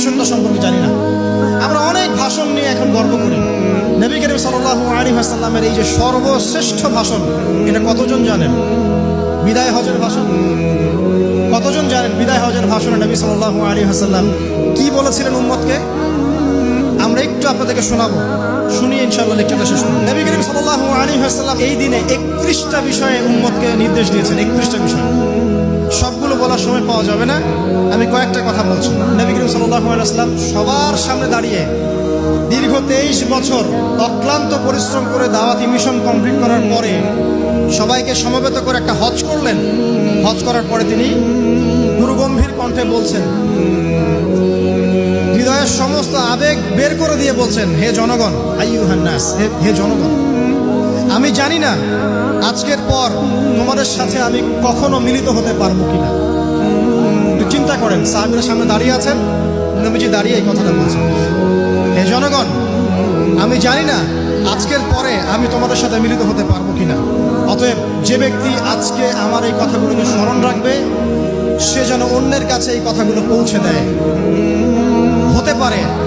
ভাষণটা সম্পর্কে জানি না। আমরা অনেক ভাষণ নিয়ে এখন গর্ব করি। নবী করিম সাল্লাল্লাহু আলী আসাল্লামের এই যে সর্বশ্রেষ্ঠ ভাষণ, এটা কতজন জানেন? বিদায় হজের ভাষণ? কতজন জানেন বিদায় হজের ভাষণে নবী সাল্লাল্লাহু আলী হাসাল্লাম কি বলেছিলেন উম্মতকে? আমরা একটু আপনাদেরকে শোনাবো। শুনিয়ে ইনশাআল্লাহ লেকচারটা শেষ করব। নবী করিম সাল্লাল্লাহু আলী হাসাল্লাম এই দিনে একত্রিশটা বিষয়ে উম্মতকে নির্দেশ দিয়েছেন, একত্রিশটা বিষয়। বলার সময় পাওয়া যাবে না। আমি কয়েকটা কথা বলছি। নবী করিম আলাইহি সবার সামনে দাঁড়িয়ে দীর্ঘ তেইশ বছর অক্লান্ত পরিশ্রম করে দাওয়াতি মিশন কমপ্লিট করার পরে সবাইকে সমবেত করে একটা হজ করলেন। হজ করার পরে তিনি গুরুগম্ভীর কণ্ঠে বলছেন, হৃদয়ের সমস্ত আবেগ বের করে দিয়ে বলছেন, হে জনগণ আইয়ুহান্নাস হে হে জনগণ আমি জানি না আজকের পর তোমাদের সাথে আমি কখনো মিলিত হতে পারব কিনা। চিন্তা করেন, সাহাবিরা সামনে দাঁড়িয়ে আছেন। নবীজি দাঁড়িয়ে এই কথাটা বলছেন। হে জনগণ, আমি জানি না আজকের পরে আমি তোমাদের সাথে মিলিত হতে পারব কিনা। অতএব যে ব্যক্তি আজকে আমার এই কথাগুলোকে স্মরণ রাখবে, সে যেন অন্যের কাছে এই কথাগুলো পৌঁছে দেয়। হতে পারে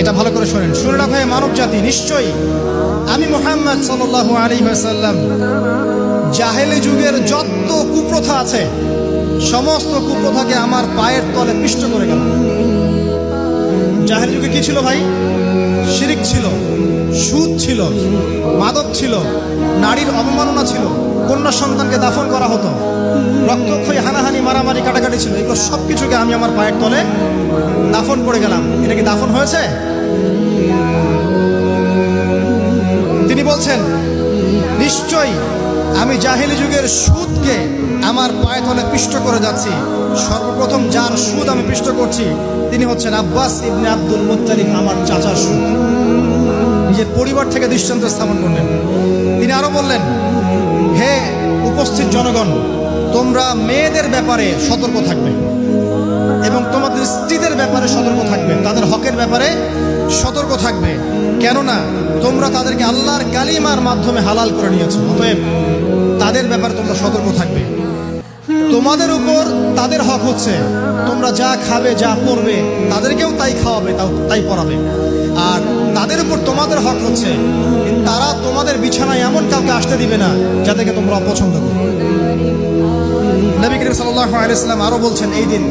এটা ভালো করে শোনেন। শুনে রাখো মানব জাতি নিশ্চয়ই। আমি মোহাম্মদ সাল্লাল্লাহু আলাইহি ওয়াসাল্লাম, জাহেলি যুগের যত কুপ্রথা আছে, সমস্ত কুপ্রথাকে আমার পায়ের তলে পিষ্ট করে গেল। জাহেলি যুগে কি ছিল ভাই? শিরিক ছিল, সুদ ছিল, মাদক ছিল, নারীর অবমাননা ছিল, কন্যা সন্তানকে দাফন করা হতো। মারামারি কাটাকাটি ছিল। এগুলো সব কিছুকে আমি আমার পায়ের তলে দাফন করে গেলাম। এটা কি দাফন হয়েছে? তিনি বলছেন, নিশ্চয়ই আমি জাহিলি যুগের সুদকে আমার পায়ে তলে পিষ্ট করে যাচ্ছি। সর্বপ্রথম যার সুদ আমি পিষ্ট করছি, তিনি হচ্ছেন আব্বাস ইবনে আব্দুল মুত্তালিব, আমার চাচার সুদ। নিজের পরিবার থেকে দৃষ্টান্ত স্থাপন করলেন। তিনি আরও বললেন, হে উপস্থিত জনগণ তোমরা মেয়েদের ব্যাপারে সতর্ক থাকবে এবং তোমাদের স্ত্রীদের ব্যাপারে সতর্ক থাকবে, তাদের হকের ব্যাপারে সতর্ক থাকবে। কেননা তোমরা তাদেরকে আল্লাহর কালিমার মাধ্যমে হালাল করে নিয়েছো, অতএব তাদের ব্যাপারে তোমরা সতর্ক থাকবে। তোমাদের উপর তাদের হক হচ্ছে, তোমরা যা খাবে, যা পরবে তাদেরকেও তাই খাওয়াবে, তাও তাই পড়াবে। আর তাদের উপর তোমাদের হক হচ্ছে, তারা তোমাদের বিছানায় এমন কাউকে আসতে দিবে না, যাদেরকে তোমরা অপছন্দ করো। নবী করিম সাল্লাল্লাহু আলাইহি সাল্লাম আরও বলছেন, এই দিন,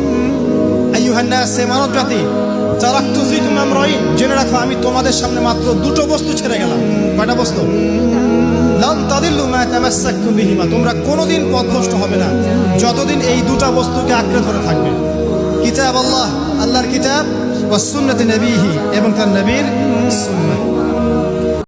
আইয়ুহান্নাস সে মানব জাতি তারাক্তু ফিকুম আমরাইন জেনে রাখো, আমি তোমাদের সামনে মাত্র দুটো বস্তু ছেড়ে গেলাম। কয়টা বস্তু? লান তাদিল্লু মা তামাসসাকতুম বিহিমা, তোমরা কোনোদিন পথভ্রষ্ট হবে না। যতদিন এই দুটা বস্তুকে আঁকড়ে ধরে থাকবে। কিতাব আল্লাহ, আল্লাহর কিতাব ওয়া সুন্নতি নবীহি এবং তার নবীর সুন্নাহ।